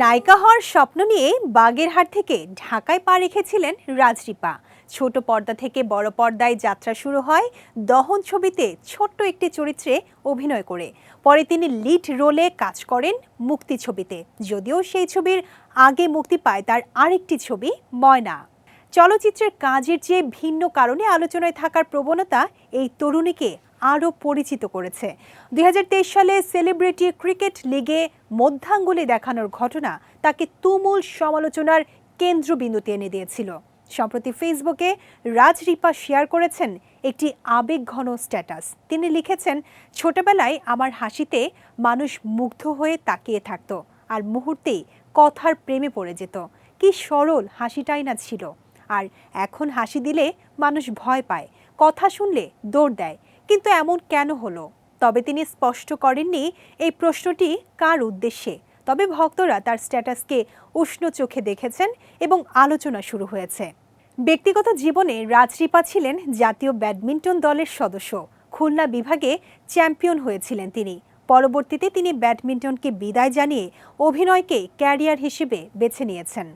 নায়িকা হওয়ার স্বপ্ন নিয়ে বাগেরহাট থেকে ঢাকায় পা রেখেছিলেন রাজরিপা ছোট পর্দা থেকে বড় পর্দায় যাত্রা শুরু হয় দহন ছবিতে ছোট্ট একটি চরিত্রে অভিনয় করে। পরে তিনি লিড রোলে কাজ করেন মুক্তি ছবিতে। যদিও সেই ছবির আগে মুক্তি পায় তার আরেকটি ছবি, ময়না। চলচ্চিত্রের কাজের চেয়ে ভিন্ন কারণে আলোচনায় থাকার প্রবণতা এই তরুণীকে আরও পরিচিত করেছে। দুই হাজার তেইশ সালে সেলিব্রিটি ক্রিকেট লিগে মধ্যাঙ্গুলি দেখানোর ঘটনা তাকে তুমুল সমালোচনার কেন্দ্রবিন্দুতে এনে দিয়েছিল। সম্প্রতি ফেসবুকে রাজরিপা শেয়ার করেছেন একটি আবেগঘন স্ট্যাটাস। তিনি লিখেছেন, ছোটবেলায় আমার হাসিতে মানুষ মুগ্ধ হয়ে তাকিয়ে থাকত আর মুহূর্তেই কথার প্রেমে পড়ে যেত। কি সরল হাসিটাই না ছিল। আর এখন হাসি দিলে মানুষ ভয় পায়। কথা শুনলে দৌড় দেয়। কিন্তু এমন কেন হলো? তবে তিনি স্পষ্ট করেননি এই প্রশ্নটি কার উদ্দেশ্যে। তবে ভক্তরা তার স্ট্যাটাসকে উষ্ণ চোখে দেখেছেন এবং আলোচনা শুরু হয়েছে। ব্যক্তিগত জীবনে রাজরিপা ছিলেন জাতীয় ব্যাডমিন্টন দলের সদস্য। খুলনা বিভাগে চ্যাম্পিয়ন হয়েছিলেন তিনি। পরবর্তীতে তিনি ব্যাডমিন্টনকে বিদায় জানিয়ে অভিনয়কে ক্যারিয়ার হিসেবে বেছে নিয়েছেন।